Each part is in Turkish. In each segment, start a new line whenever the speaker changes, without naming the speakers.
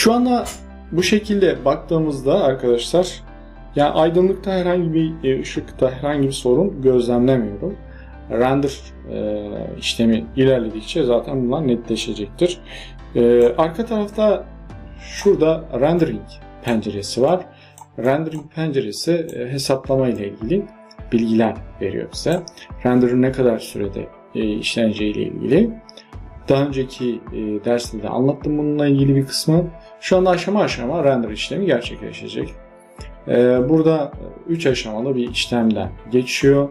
Şu anda bu şekilde baktığımızda arkadaşlar yani aydınlıkta herhangi bir e, ışıkta herhangi bir sorun gözlemlemiyorum. Render e, işlemi ilerledikçe zaten bunlar netleşecektir. E, arka tarafta şurada rendering penceresi var. Rendering penceresi e, hesaplama ile ilgili bilgiler veriyor bize. Render'ın ne kadar sürede e, işleneceği ile ilgili. Daha önceki e, derste de anlattım bununla ilgili bir kısmı. Şu anda aşama aşama render işlemi gerçekleşecek. E, burada 3 aşamalı bir işlemden geçiyor.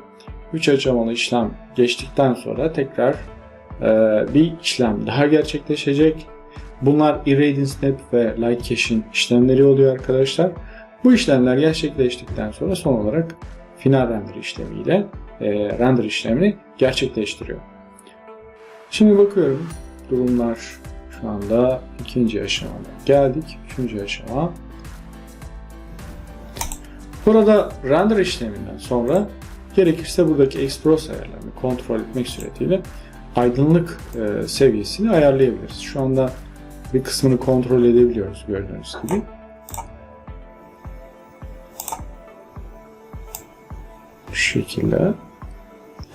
3 aşamalı işlem geçtikten sonra tekrar e, bir işlem daha gerçekleşecek. Bunlar Irradiance Snap ve Light Cache'in işlemleri oluyor arkadaşlar. Bu işlemler gerçekleştikten sonra son olarak final render işlemiyle e, render işlemini gerçekleştiriyor. Şimdi bakıyorum durumlar şu anda ikinci aşamada geldik. Üçüncü aşama. Burada render işleminden sonra gerekirse buradaki expose ayarlarını kontrol etmek suretiyle aydınlık e, seviyesini ayarlayabiliriz. Şu anda bir kısmını kontrol edebiliyoruz gördüğünüz gibi. Bu şekilde.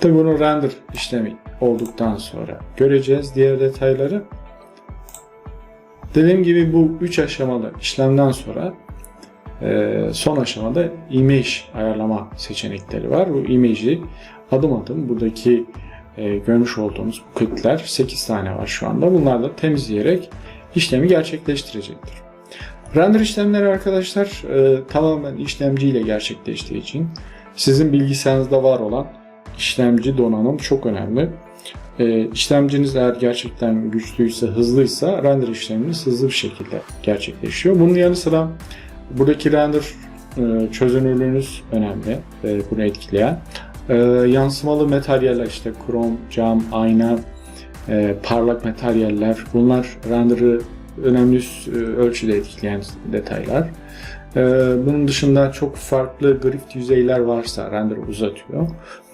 Tabi bunu render işlemi olduktan sonra göreceğiz diğer detayları. Dediğim gibi bu 3 aşamalı işlemden sonra e, son aşamada image ayarlama seçenekleri var. Bu image'i adım adım buradaki e, görmüş olduğumuz bu klikler 8 tane var şu anda. Bunları da temizleyerek işlemi gerçekleştirecektir. Render işlemleri arkadaşlar e, tamamen işlemci ile gerçekleştiği için sizin bilgisayarınızda var olan işlemci donanım çok önemli. E, işlemciniz eğer gerçekten güçlüyse, hızlıysa render işleminiz hızlı bir şekilde gerçekleşiyor. Bunun yanı sıra buradaki render e, çözünürlüğünüz önemli, e, bunu etkileyen. E, yansımalı materyaller işte krom, cam, ayna, e, parlak materyaller bunlar render'ı önemli e, ölçüde etkileyen detaylar. E, bunun dışında çok farklı grift yüzeyler varsa render uzatıyor.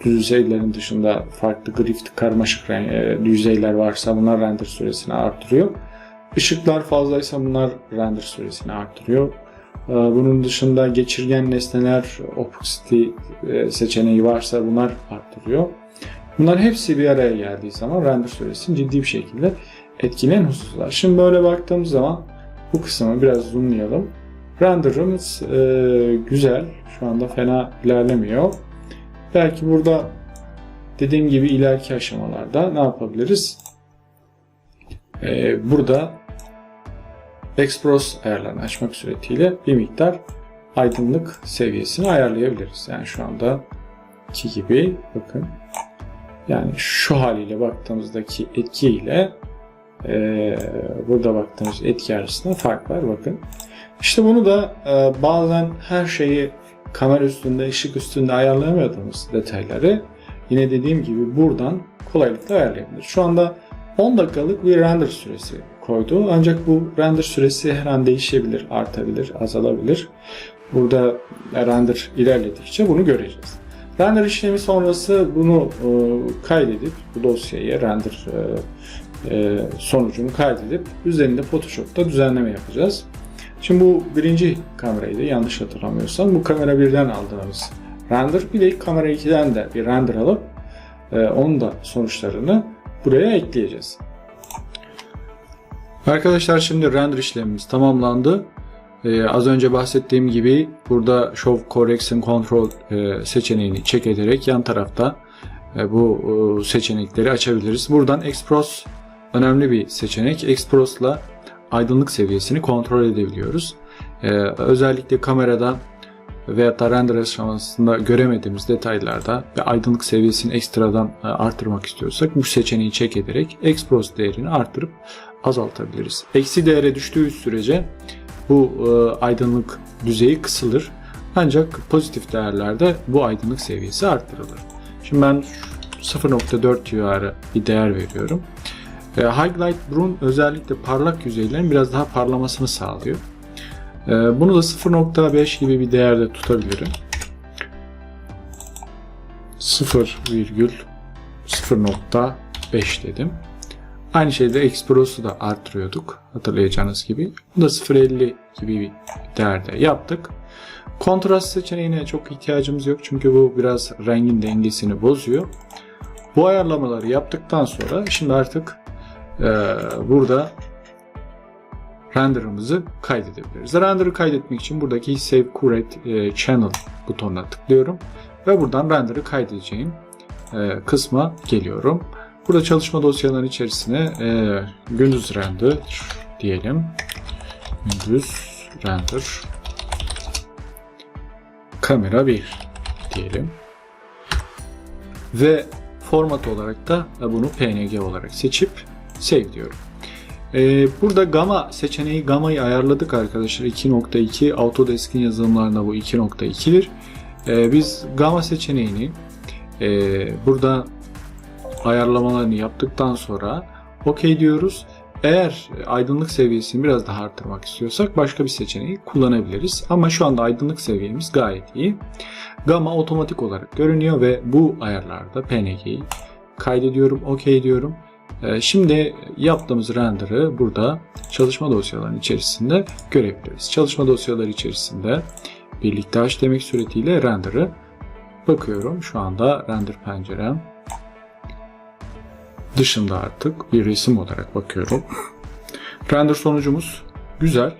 Düz yüzeylerin dışında farklı grift karmaşık e, yüzeyler varsa bunlar render süresini arttırıyor. Işıklar fazlaysa bunlar render süresini arttırıyor. E, bunun dışında geçirgen nesneler opacity e, seçeneği varsa bunlar arttırıyor. Bunlar hepsi bir araya geldiği zaman render süresini ciddi bir şekilde etkileyen hususlar. Şimdi böyle baktığımız zaman bu kısmı biraz zoomlayalım. Render'ımız e, güzel. Şu anda fena ilerlemiyor. Belki burada dediğim gibi ileriki aşamalarda ne yapabiliriz? E, burada Expros ayarlarını açmak suretiyle bir miktar aydınlık seviyesini ayarlayabiliriz. Yani şu anda ki gibi bakın yani şu haliyle baktığımızdaki etki ile e, burada baktığımız etki arasında fark var bakın. İşte bunu da e, bazen her şeyi kamera üstünde, ışık üstünde ayarlayamadığımız detayları yine dediğim gibi buradan kolaylıkla ayarlayabilir. Şu anda 10 dakikalık bir render süresi koydu. Ancak bu render süresi her an değişebilir, artabilir, azalabilir. Burada render ilerledikçe bunu göreceğiz. Render işlemi sonrası bunu e, kaydedip bu dosyayı render e, sonucunu kaydedip üzerinde Photoshop'ta düzenleme yapacağız. Şimdi bu birinci kameraydı yanlış hatırlamıyorsam. Bu kamera birden aldığımız render. Bir de kamera 2'den de bir render alıp e, onun da sonuçlarını buraya ekleyeceğiz. Arkadaşlar şimdi render işlemimiz tamamlandı. Ee, az önce bahsettiğim gibi burada Show Correction Control e, seçeneğini check ederek yan tarafta e, bu e, seçenekleri açabiliriz. Buradan Expros önemli bir seçenek. Expros'la aydınlık seviyesini kontrol edebiliyoruz. E, özellikle kamerada veya da render aşamasında göremediğimiz detaylarda ve aydınlık seviyesini ekstradan e, arttırmak istiyorsak bu seçeneği check ederek Expros değerini arttırıp azaltabiliriz. Eksi değere düştüğü sürece bu e, aydınlık düzeyi kısılır. Ancak pozitif değerlerde bu aydınlık seviyesi arttırılır. Şimdi ben 0.4 civarı bir değer veriyorum. E, Highlight Brun özellikle parlak yüzeylerin biraz daha parlamasını sağlıyor. E, bunu da 0.5 gibi bir değerde tutabilirim. 0,0.5 dedim. Aynı şeyde Express'u da arttırıyorduk hatırlayacağınız gibi. Bu da 0.50 gibi bir değerde yaptık. Kontrast seçeneğine çok ihtiyacımız yok çünkü bu biraz rengin dengesini bozuyor. Bu ayarlamaları yaptıktan sonra şimdi artık e, burada render'ımızı kaydedebiliriz. Render'ı kaydetmek için buradaki Save Current e, Channel butonuna tıklıyorum ve buradan render'ı kaydedeceğim e, kısma geliyorum. Burada çalışma dosyalarının içerisine e, gündüz render diyelim. Gündüz render kamera 1 diyelim. Ve format olarak da bunu PNG olarak seçip save diyorum. Ee, burada gamma seçeneği gamma'yı ayarladık arkadaşlar. 2.2 Autodesk'in yazılımlarında bu 2.2'dir. Ee, biz gamma seçeneğini e, burada ayarlamalarını yaptıktan sonra OK diyoruz. Eğer aydınlık seviyesini biraz daha arttırmak istiyorsak başka bir seçeneği kullanabiliriz. Ama şu anda aydınlık seviyemiz gayet iyi. Gamma otomatik olarak görünüyor ve bu ayarlarda PNG'yi kaydediyorum, OK diyorum. Ee, Şimdi yaptığımız render'ı burada çalışma dosyalarının içerisinde görebiliriz. Çalışma dosyaları içerisinde birlikte aç demek suretiyle render'ı bakıyorum. Şu anda render pencerem dışında artık bir resim olarak bakıyorum. Render sonucumuz güzel.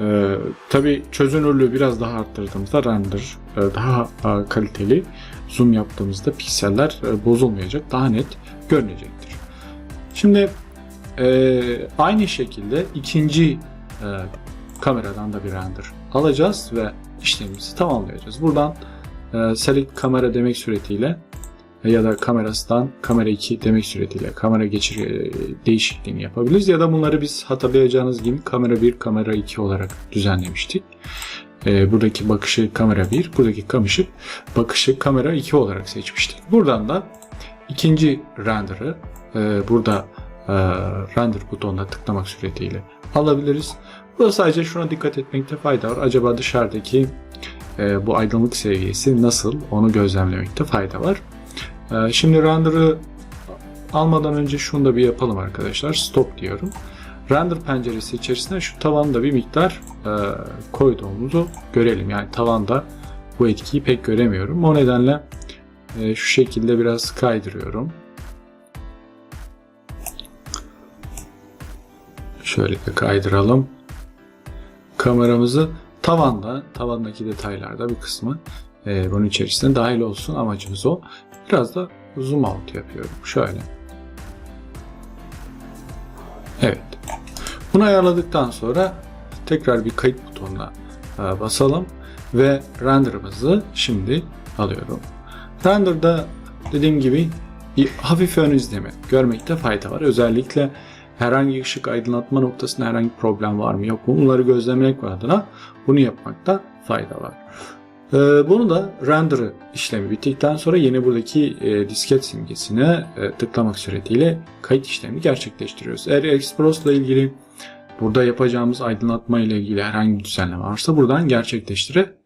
Ee, Tabi çözünürlüğü biraz daha arttırdığımızda render e, daha e, kaliteli. Zoom yaptığımızda pikseller e, bozulmayacak, daha net görünecektir. Şimdi e, aynı şekilde ikinci e, kameradan da bir render alacağız ve işlemimizi tamamlayacağız. Buradan e, select kamera demek suretiyle ya da kamerasından kamera 2 demek suretiyle kamera geçir e, değişikliğini yapabiliriz. Ya da bunları biz hatırlayacağınız gibi kamera 1, kamera 2 olarak düzenlemiştik. E, buradaki bakışı kamera 1, buradaki kamışı bakışı kamera 2 olarak seçmiştik. Buradan da ikinci render'ı e, burada e, render butonuna tıklamak suretiyle alabiliriz. Burada sadece şuna dikkat etmekte fayda var. Acaba dışarıdaki e, bu aydınlık seviyesi nasıl onu gözlemlemekte fayda var. Ee, Şimdi render'ı almadan önce şunu da bir yapalım arkadaşlar. Stop diyorum. Render penceresi içerisinde şu tavanda bir miktar e, koyduğumuzu görelim. Yani tavanda bu etkiyi pek göremiyorum. O nedenle e, şu şekilde biraz kaydırıyorum. Şöyle de kaydıralım. Kameramızı tavanda, tavandaki detaylarda bir kısmı e, bunun içerisine dahil olsun. Amacımız o. Biraz da zoom out yapıyorum. Şöyle. Evet. Bunu ayarladıktan sonra tekrar bir kayıt butonuna e, basalım ve render'ımızı şimdi alıyorum. Render'da dediğim gibi bir hafif ön izleme görmekte fayda var. Özellikle herhangi ışık aydınlatma noktasında herhangi bir problem var mı yok mu bunları gözlemek adına bunu yapmakta fayda var. Ee, Bunu da render'ı işlemi bittikten sonra yeni buradaki e, disket simgesine e, tıklamak suretiyle kayıt işlemini gerçekleştiriyoruz. Eğer Express ile ilgili burada yapacağımız aydınlatma ile ilgili herhangi bir düzenleme varsa buradan gerçekleştirebiliriz.